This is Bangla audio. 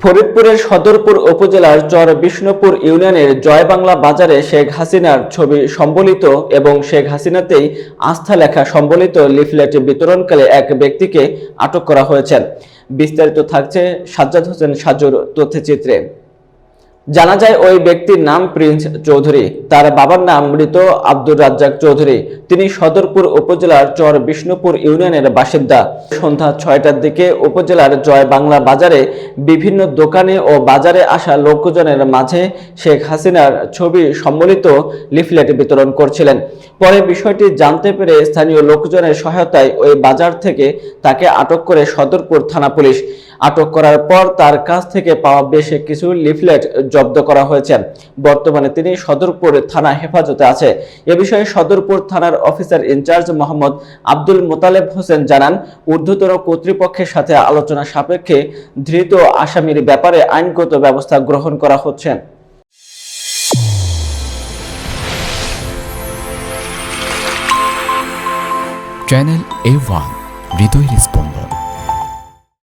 ফরিদপুরের সদরপুর উপজেলার চর বিষ্ণুপুর ইউনিয়নের জয়বাংলা বাজারে শেখ হাসিনার ছবি সম্বলিত এবং শেখ হাসিনাতেই আস্থা লেখা সম্বলিত লিফলেট বিতরণকালে এক ব্যক্তিকে আটক করা হয়েছে। বিস্তারিত থাকছে সাজ্জাদ হোসেন সাজুর তথ্যচিত্রে। জানা যায় ওই ব্যক্তির নাম প্রিন্স চৌধুরী। তার বাবার নাম মৃত আব্দুর রাজ্জাক চৌধুরী। তিনি সদরপুর উপজেলার চর বিষ্ণুপুর ইউনিয়নের বাসিন্দা। সন্ধ্যা ছয়টার দিকে উপজেলার জয় বাংলা বাজারে বিভিন্ন দোকানে ও বাজারে আসা লোকজনের মাঝে শেখ হাসিনার ছবি সম্বলিত লিফলেট বিতরণ করছিলেন। পরে বিষয়টি জানতে পেরে স্থানীয় লোকজনের সহায়তায় ওই বাজার থেকে তাকে আটক করে সদরপুর থানা পুলিশ। আটক করার পর তার কাছ থেকে পাওয়া বেশ কিছু লিফলেট জব্দ করা হয়েছে। বর্তমানে তিনি সদরপুর থানা হেফাজতে আছে। এ বিষয়ে সদরপুর থানার officer in charge Mohammad Abdul Motaleb Hossain জানান ঊর্ধ্বতন কর্তৃপক্ষের সাথে আলোচনা সাপেক্ষে ধৃত আসামির ব্যাপারে আইনগত ব্যবস্থা গ্রহণ করা হচ্ছে। চ্যানেল এ ওয়ান হৃদয়ের স্পন্দন।